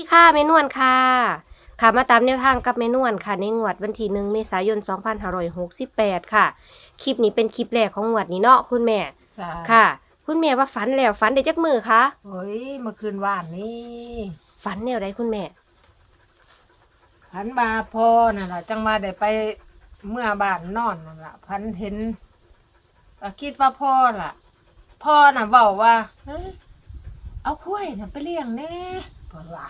สวัสดีค่ะเมนวนค่ะ ค่ะมาตามแนวทางกับเมนวนค่ะ ในงวดวันที่หนึ่งเมษายน 2568 ค่ะ คลิปนี้เป็นคลิปแรกของงวดนี้เนาะคุณแม่ จ้าค่ะ คุณแม่ว่าฝันแล้วฝันได้จักมือคะเฮ้ยเมื่อคืนว่านนี่ฝันแนวใดคุณแม่ พันมาพอน่ะล่ะจังมาได้ไปเมื่อบ้านนอนนั่นล่ะพันเห็นก็คิดว่าพ่อล่ะ พ่อน่ะบอกว่าเอ้ยเอาคุ้ยน่ะไปเลี้ยงแน่เพิ่นว่า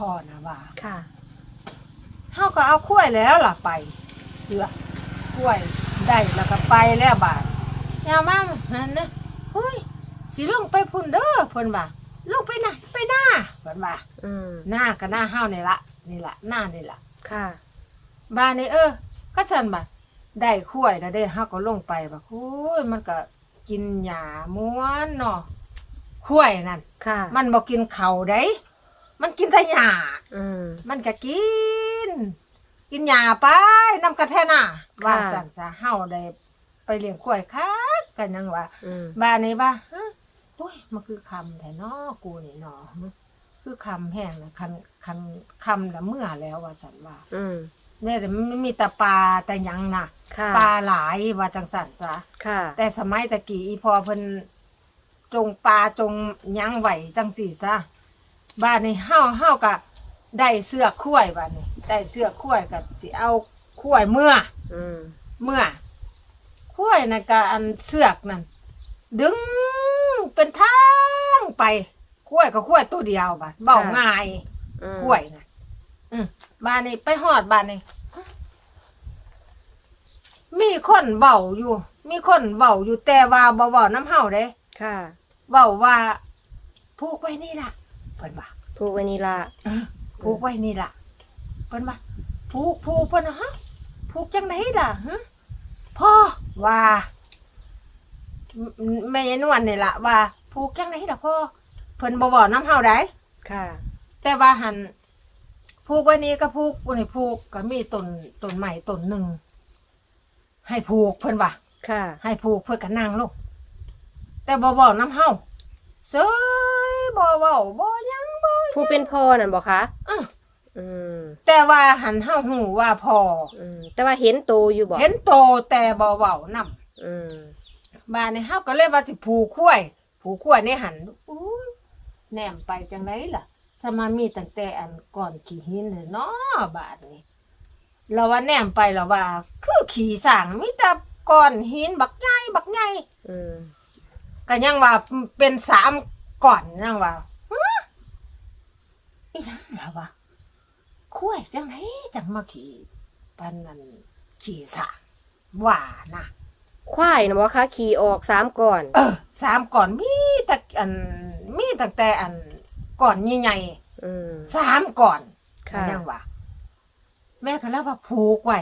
พ่อน่ะว่าค่ะเฮาก็เอาคุ้ยแล้วล่ะไป เสือคุ้ยได้แล้วก็ไปแล้วบาดยาวมานั่นนะเฮ้ยสิลงไปพุ่นเด้อเพิ่นว่าลงไปไหนไปหน้าเพิ่นว่าอืมหน้าก็หน้าห้าวนี่ละนี่ละหน้านี่ละค่ะ บ้านนี่เออ ก็ฉันบ่ะได้ข้วยนะเด้ห้าก็ลงไปบ่ะโอ้ยมันก็กินหญ้าม้วนเนาะข้วยนั่นค่ะ มันบ่กินเขาวได้ มันกินแต่หญ้าอืม มันก็กิน กินหญ้าไปนำกระแทน่ะว่าค่ะสั่นซะเฮาได้ไปเลี้ยงข้วยคักกันยังว่า อืมบ้านนี้ว่าฮะโอ้ยมันคือคำแต่นอกูนี่เนอคือคำแห้งนะคันคันคำละเมื่อแล้วว่าสันว่าอืมแม่แต่มันมีแต่ปลาแต่หยังนะค่ะ ปลาหลายว่าจังสันซะค่ะ แต่สมัยตะกี้อีพอเพิ่นจงปลาจงหยังไหวจังสี่ซะ บ้านนี้เฮาเฮาก็ได้เสื้อคุ้ยบ้านนี้ได้เสื้อคุ้ยก็สิเอาคุ้ยเมื่อ อืมเมื่อคุ้ยนะกะอันเสือกนั่นดึงเป็นทางไปคุ้ยก็คุ้ยตัวเดียวบัดเบาง่ายอืมคุ้ยนะอืมบ้านนี้ไปหอดบ้านนี้มีคนเบาอยู่ มีคนเบาอยู่แต่ว่าบ่เบาน้ำเฮาเด้ ค่ะ เบาว่าผูกไว้นี่ล่ะ เพิ่นว่าผูกไว้นี่ละเออผูกไว้นี่ล่ะเพิ่นว่าผูกผูกเพิ่นว่าฮะผูกจังไหนล่ะฮะพ่อว่าแม่แม่ยายนวลนี่ล่ะว่าผูกจังไหนล่ะพ่อเพิ่นบ่บอกน้ำเฮาได้ค่ะ แต่ว่าหันผูกไว้นี่ก็ผูกบ่ให้ผูกก็มีต้นต้นใหม่ต้นหนึ่งให้ผูกเพิ่นว่าค่ะ ให้ผูกเพื่อกันนั่งลงแต่บ่บอกน้ำเฮาเซย บ่เว้าบ่หยังบ่ผู้เป็นพ่อนั่นบอกคะอื้ออืมแต่ว่าหันเฮาหูว่าพออืมแต่ว่าเห็นโตอยู่บอกเห็นโตแต่บ่เว้านํอืมบ้านนี้เฮาก็เลยว่าสิผูกคุ้วยผูกคุ้วยในหันอู้ยแนมไปจังไดล่ะสมามีตั้งแต่อันก่อนขี่หินเลยเนาะบาดนี้เราว่าแนมไปแล้วว่า คือขี่สร้างมีแต่ก้อนหินบักใหญ่บักใหญ่อืมก็ยังว่าเป็นสาม ก่อนยังว่าฮะอีหยังล่ะวะคุ้ยจังไหนจังมาขี่ปันนั่นขี่สางว่านะควายนะบอกคะขี่ออกสามก่อน เออสามก่อนมีแต่อันมีตั้งแต่อันก่อนใหญ่อืม ๆสามก่อนค่ะยังว่า แม่ก็เล่าว่าผูกไว้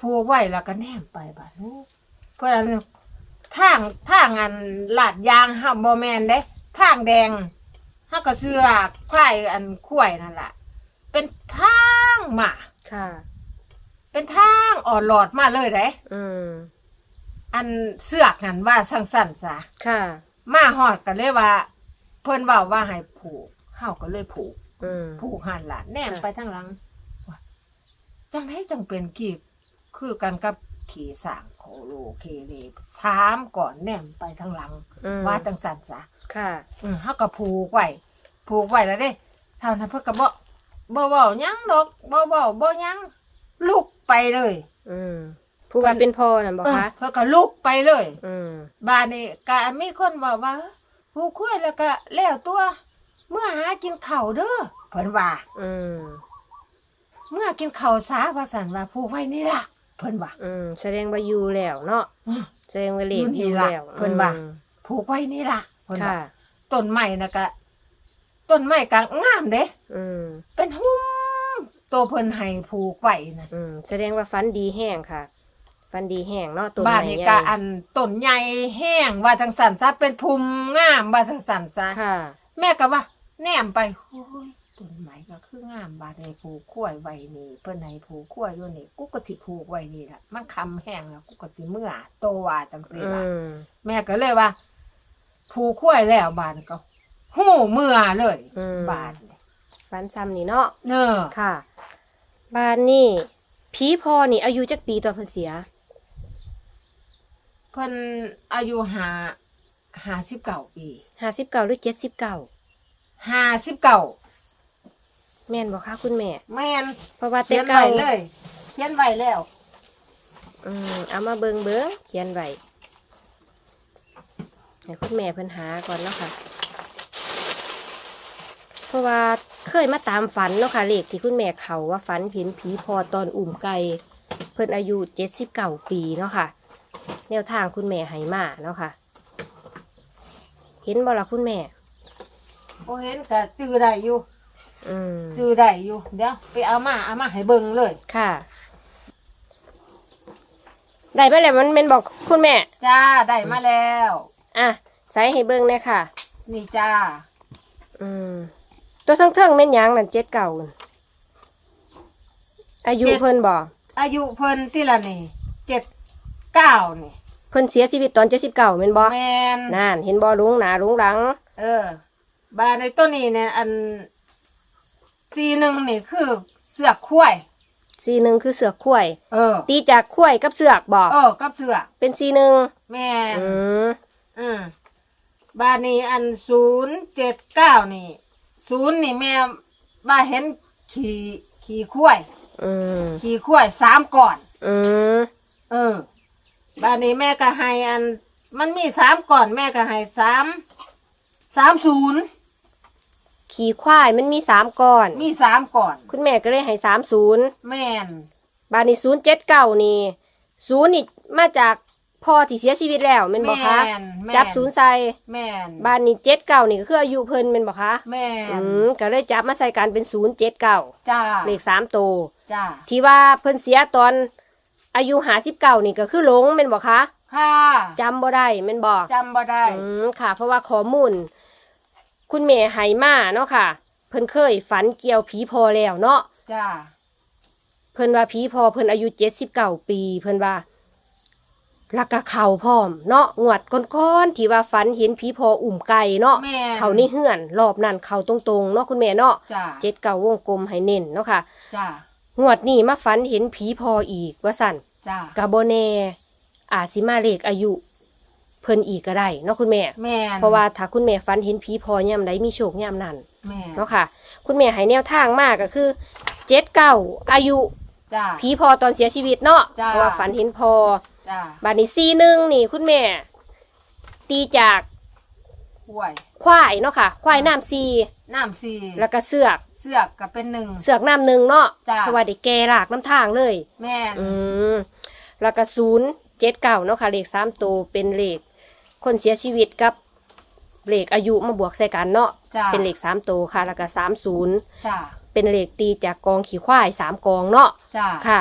ผูกไว้แล้วก็แนมไปบ้านเพราะฉะนั้นทางทางอันลาดยางห้ามบอแมนเด้ทางแดงห้าก็เสือกควายอันคุ้ยนั่นแหละเป็นทางมาค่ะ เป็นทางอ่อนหลอดมาเลยเด้อืมอันเสือกนั่นว่าสั่งสั่นซะค่ะ มาหอดกันเลยว่า เพิ่นเว้าว่าให้ผูกเฮาก็เลยผูก อืม ผูกหันล่ะแนมค่ะ ไปทางหลังว่าจังไดจังเป็นกี่คือกันกับขี่สร้างโคโลเคเลสามก่อนแนมไปทางหลัง อืมว่าจังสั่นซะ ค่ะ อืมเฮาก็ผูกไว้ผูกไว้แล้วเด้เท่านั้นเพิ่นก็บ่บ่เว้าหยังดอกบ่เว้าบ่หยังลุกไปเลยอืมผู้ว่าเป็นพ่อนั่นบอกเออคะเพิ่นก็ลุกไปเลย อืมบ้านนี้ก็มีคนบอกว่าผูกคุยแล้วก็แล้วตัว เมื่อหากินข้าวเด้อเพิ่นว่า อืมเมื่อกินข้าวสาว่าสันว่าผูกไว้นี่ล่ะเพิ่นว่า อืมแสดงว่าอยู่แล้วเนาะอื้อแสดงว่าเลขอยู่อนี่ยู่ล่ะแล้วเพิ่นว่า อืมผูกไว้นี่ล่ะ เพิ่นว่าค่ะ ต้นไม้น่ะก็ต้นไม้ก็งามเด้ อืม เป็นหุ้มตัวเพิ่นให้ผูกไว้น่ะอืม แสดงว่าฟันดีแห้งค่ะ ฟันดีแห้งเนาะตัวบ้านใหม่นี้ใหญ่ก็อันต้นใหญ่แห้งว่าจังสันซะเป็นภูมิงามว่าจังสันซะค่ะ แม่ก็ว่า แนมไปโอ้ยต้นไม้ก็คืองามบาดให้ผูกขั้วไว้นี่ เพิ่นให้ผูกขั้วอยู่นี่กูก็สิผูกไว้นี่ล่ะมันคำแห้งแล้วกูก็สิเมื่อโตว่าจังซี่อืล่ะ ม แม่ก็เลยว่า ผูกขั้วแล้วบานก็หู้เมื่อเลยอืม บานนี่ฟัฝันซ้ำนี่เนาะเออค่ะบ้านนี่ผีพอนี่อายุจักปีตอนเพิ่นเสีย เพิ่นอายุหาหาสิบเก้าปีห้าสิบเก้าหรือเจ็ดสิบเก้าหาสิบเก้าแม่นบอกคะคุณแม่ แม่นเพราะว่าเขีเต็ยนเก่าไว้เลยเขียนไว้แล้ว อืมเอามาเบิงเบิงเขียนไว้ ให้คุณแม่เพิ่นหาก่อนเนาะค่ะ เพราะว่าเคยมาตามฝันเนาะค่ะเลขที่คุณแม่เขาว่าฝันเห็นผีพอตอนอุ่มไก่เพิ่นอายุเจ็ดสิบเก้าปีเนาะค่ะ แนวทางคุณแม่ให้มาเนาะค่ะ เห็นบ่ล่ะคุณแม่ โอเห็นก็จื้อได้อยู่อืมจื้อได้อยู่เดี๋ยวไปเอามาเอามาให้เบิ่งเลยค่ะ ได้ไปแล้วมันเป็นบอกคุณแม่ จ้าได้มาแล้ว อะใส่ให้เบิ่งเลยค่ะ นี่จ้า อืมตัวทั้งเทิงๆแม่นหยังนั่นเจ็ดเก่าอายุเพิ่นบอกอายุเพิ่นที่ละนี่เจ็ดเก้านี่เพิ่นเสียชีวิตตอนเจ็ดสิบเก้าแม่นบอแมนนั่นเห็นบอลุงหนาลุงหลัง เออบานในต้นนี้เนี่ยอันซีหนึ่งนี่คือเสือกคุ้ยซีหนึ่งคือเสือกข้วย เออตีจากข้วยกับเสือกบอกเออกับเสือกเป็นซีหนึ่งแม่นอืม อืมบานนี้อันศูนย์เจ็ดเก้านี่ศูนย์นี่แม่บ้าเห็นขี่ขี่คุ้ยอืมขี่คุ้ยสามก่อน อืมเออบ้านนี้แม่ก็ให้อัน มันมีสามก่อนแม่ก็ให้สามสามศูนย์ขี่ควายมันมีสามก้อน มีสามก่อน คุณแม่ก็เลยให้สามศูนย์แม่นบานนี้ศูนย์เจ็ดเก้านี่ศูนย์นี่มาจาก พ่อที่เสียชีวิตแล้วแม่นบอกคะแม่นแม่นจับศูนย์ใส่แม่นบ้านนี้เจ็ดเก้านี่ก็คืออายุเพิ่นแม่นบอกคะแม่อืนมก็เลยจับมาใส่กันเป็นศูนย์เจ็ดเก้าจ้าเลขสามตัวจ้าที่ว่าเพิ่นเสียตอนอายุหาสิบเก้านี่ก็คือหลงแม่นบอกคะค่ะจำบ่ได้แม่นบอกจำบ่ได้ อืมค่ะ เพราะว่าข้อมูล คุณแม่ไหมาเนาะค่ะ เพิ่นเคยฝันเกี่ยวผีพอแล้วเนาะจ้าเพิ่นว่าผีพอเพิ่นอายุเจ็ดสิบเก้าปี เพิ่นว่า แล้วก็เข่าพร้อม เนาะงวดก้อนๆที่ว่าฝันเห็นผีพออุ่มไก่เนาะแม่นเขานี่เหือนรอบนั้นเขาตรงๆเนาะคุณแม่เนาะจ้าเจ็ดเก้าวงกลมให้เน้นเนาะค่ะ จ้างวดนี้มาฝันเห็นผีพออีกว่าสั่นจ้ากะโบเนอาจสิมาเลขอายุ เพิ่นอีกก็ได้เนาะคุณแม่ แม่นเพราะว่าถ้าคุณแม่ฝันเห็นผีพอย่ำใดมีโชคย่ำนั้นแม่นเนาะค่ะ คุณแม่ให้แนวทางมากก็คือเจ็ดเก้าอายุ จ้า ผีพอตอนเสียชีวิตเนาะจ้าเพราะว่าฝันเห็นพอ จ้าบาดนี้ซีหนึ่งนี่คุณแม่ ตีจากห่วยควายเนาะค่ะ ควายน้ำซีน้ำสี่แล้วก็เสือกเสือกก็เป็นหนึ่ง เสือกน้ำหนึ่งเนาะจ้าเพราะว่าได้แก่หลากน้ำทางเลย แม่นอืมแล้วก็ศูนย์เจ็ดเก้าเนาะค่ะเลขสามตัวเป็นเลขคนเสียชีวิตกับเลขอายุมาบวกใส่กันเนาะจ้าเป็นเลขสามตัวค่ะ แล้วก็สามศูนย์จ้าเป็นเลขตีจากกองขี่ควายสามกองเนาะจ้าค่ะ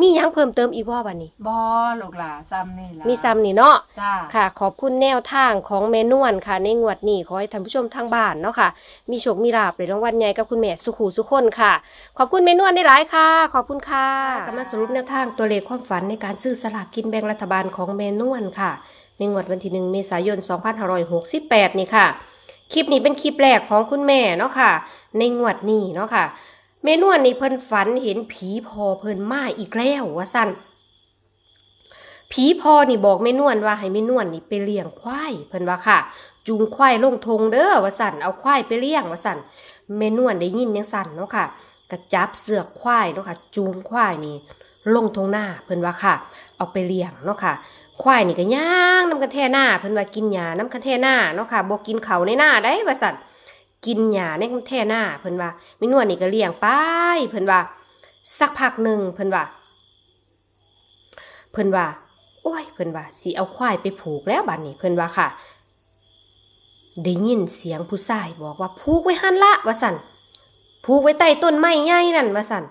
มีหยังเพิ่มเติมอีกว่าวันนี้ บอลูกหลาซ้ำนี่ล่ะมีซ้ำนี่เนาะ จ้า ค่ะ ขอบคุณแนวทางของเมนวนค่ะ ในงวดนี้ขอให้ท่านผู้ชมทางบ้านเนาะค่ะ มีโชคมีลาบในรางวัลใหญ่กับคุณแม่สุขูสุขคนค่ะ ขอบคุณเมนวนได้หลายค่ะ ขอบคุณค่ะก็มาสรุปแนวทางตัวเลขความฝันในการซื้อสลากกินแบ่งรัฐบาลของเมนวนค่ะ ในงวดวันที่หนึ่งเมษายน 2568 นี่ค่ะ คลิปนี้เป็นคลิปแรกของคุณแม่เนาะค่ะ ในงวดนี้เนาะค่ะ เมนวนนี่เพิ่นฝันเห็นผีพอเพิ่นมาอีกแล้วว่าสั่นผีพอนี่บอกแม่นวลว่าให้แม่นวลนี่ไปเลี้ยงควายเพิ่นว่าค่ะ จูงควายลงทงเด้อว่าสั่นเอาควายไปเลี้ยงว่าสั่นแม่นวลได้ยินยังสั่นเนาะค่ะก็จับเสือกควายเนาะค่ะ จูงควายนี่ลงทงหน้าเพิ่นว่าค่ะ เอาไปเลี้ยงเนาะค่ะควายนี่ก็ย่างน้ำกันแท่หน้าเพิ่นว่ากินหญ้าน้ำกันแท่หน้าเนาะค่ะบ่กินเขาในหน้าได้ว่าสั่น กินหญ้าในแท่หน้าเพิ่นว่าแม่นวลนี่ก็เลี้ยงไปเพิ่นว่า สักพักหนึ่งเพิ่นว่า เพิ่นว่า โอ้ย เพิ่นว่าสิเอาควายไปผูกแล้วบัดนี้เพิ่นว่าค่ะ ได้ยินเสียงผู้ชายบอกว่าผูกไว้หันละว่าสั่นผูกไว้ใต้ต้นไม้ใหญ่นั่นว่าสั่น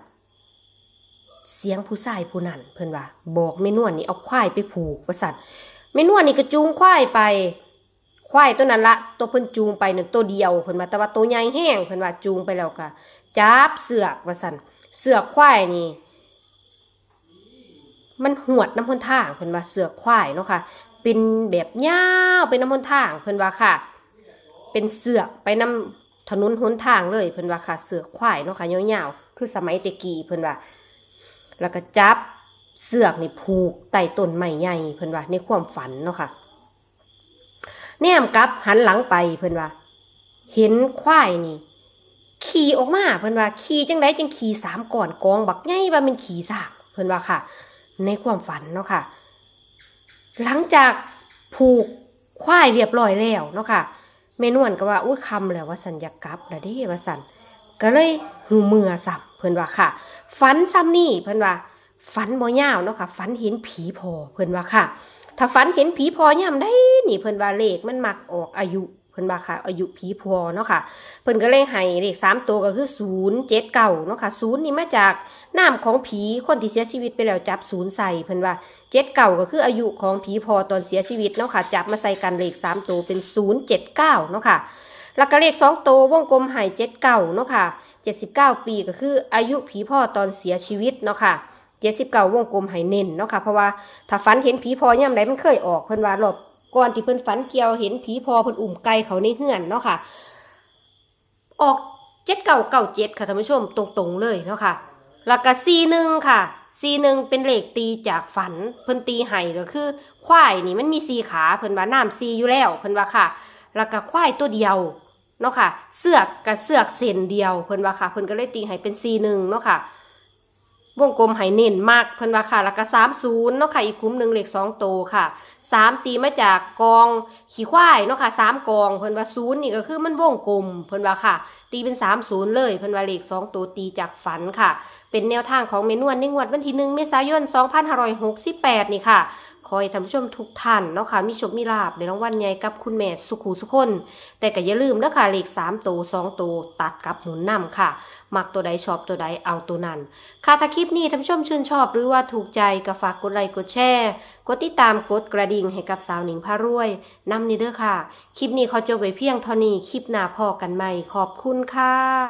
เสียงผู้ชายผู้นั้นเพิ่นว่า บอกแม่นวลนี่เอาควายไปผูกว่าสั่นแม่นวลนี่ก็จูงควายไป ควายตัวนั้นละตัวเพิ่นจูงไปหนึ่งตัวเดียวเพิ่นว่าแต่ว่าตัวใหญ่แห้งเพิ่นว่าจูงไปแล้วก็จับเสือกว่าสันเสือกควายนี่ มันหวดน้ำพ้นทางเพิ่นว่าเสือกควายเนาะค่ะ เป็นแบบยาวเป็นน้ำพ้นทางเพิ่นว่าค่ะ เป็นเสือกไปน้ำถนนหนทางเลยเพิ่นว่าค่ะ เสือกควายเนาะค่ะยาวๆคือสมัยตะกี้เพิ่นว่า แล้วก็จับเสือกนี่ผูกใต้ต้นไม้ใหญ่เพิ่นว่าในความฝันเนาะค่ะ แนมกลับหันหลังไปเพิ่นว่า เห็นควายนี่ ขี่ออกมาเพิ่นว่าขี่จังไดจังขี่สามก่อนกองบักใหญ่ว่ามันขี่ซากเพิ่นว่าค่ะ ในความฝันเนาะค่ะ หลังจากผูกควายเรียบร้อยแล้วเนาะค่ะเมนวนก็ว่าอุ้ยคำแล้วว่าสัญญากลับแล้วเด้ว่าสันก็เลยหูเมือสับเพิ่นว่าค่ะฝันซ้ำนี่เพิ่นว่าฝันบ่ยาวเนาะค่ะฝันเห็นผีพอเพิ่นว่าค่ะ ถ้าฝันเห็นผีพอย่ำได้นี่เพิ่นว่าเลขมันมักออกอายุเพิ่นว่าค่ะ อายุผีพอเนาะค่ะ เพิ่นก็เลยให้เลขสามตัวก็คือศูนย์เจ็ดเก้าเนาะค่ะศูนย์นี่มาจากน้ำของผีคนที่เสียชีวิตไปแล้วจับศูนย์ใส่เพิ่นว่าเจ็ดเก้าก็คืออายุของผีพอตอนเสียชีวิตเนาะค่ะจับมาใส่กันเลขสามตัวเป็นศูนย์เจ็ดเก้าเนาะค่ะแล้วก็เลขสองตัววงกลมให้เจ็ดเก้าเนาะค่ะเจ็ดสิบเก้าปีก็คืออายุผีพ่อตอนเสียชีวิตเนาะค่ะ เจ็ดสิบเก้าวงกลมให้เน้นเนาะค่ะเพราะว่าถ้าฝันเห็นผีพอย่ำใดมันเคยออกเพิ่นว่ารอบก่อนที่เพิ่นฝันเกี่ยวเห็นผีพอเพิ่นอุ่มไก่เขาในเฮือนเนาะค่ะ ออกเจ็ดเก่าเก่าเจ็ดค่ะท่านผู้ชมตรงๆเลยเนาะค่ะแล้วก็ซีหนึ่งค่ะซีหนึ่งเป็นเลขตีจากฝันเพิ่นตีไห้ก็คือ ควายนี่มันมีซีขาเพิ่นว่าน้ำซีอยู่แล้วเพิ่นว่าค่ะ แล้วก็ควายตัวเดียวเนาะค่ะ เสือกกับเสือกเส้นเดียวเพิ่นว่าค่ะเพิ่นก็เลยตีให้เป็นซีหนึ่งเนาะค่ะ วงกลมไห้เน้นมากเพิ่นว่าค่ะ แล้วก็สามศูนย์เนาะค่ะ อีกคุ้มหนึ่งเหล็กสองโตวค่ะสามตีมาจากกองขี่ควายเนาะค่ะสามกองเพิ่นว่าศูนย์นี่ก็คือมันวงกลมเพิ่นว่าค่ะ ตีเป็นสามศูนย์เลยเพิ่นว่าเหล็กสองตัวตีจากฝันค่ะ เป็นแนวทางของเมนวนในงวดวันที่หนึ่งเมษายนสองพันหกร้อยหกสิบแปดนี่ค่ะ ขอให้ท่านผู้ชมทุกท่านเนาะค่ะมีโชคมีลาบในรางวัลใหญ่กับคุณแม่สุขูสุคน แต่ก็อย่าลืมนะคะเลข3ตัว2ตัวตัดกับหมุนนำค่ะ มักตัวใดชอบตัวใดเอาตัวนั้น ค่ะถ้าคลิปนี้ท่านผู้ชมชื่นชอบหรือว่าถูกใจก็ฝากกดไลค์กดแชร์กดติดตามกดกระดิ่งให้กับสาวหนิงพารวยนำนี่เด้อค่ะ คลิปนี้ขอจบไว้เพียงเท่านี้คลิปหน้าพอกันใหม่ขอบคุณค่ะ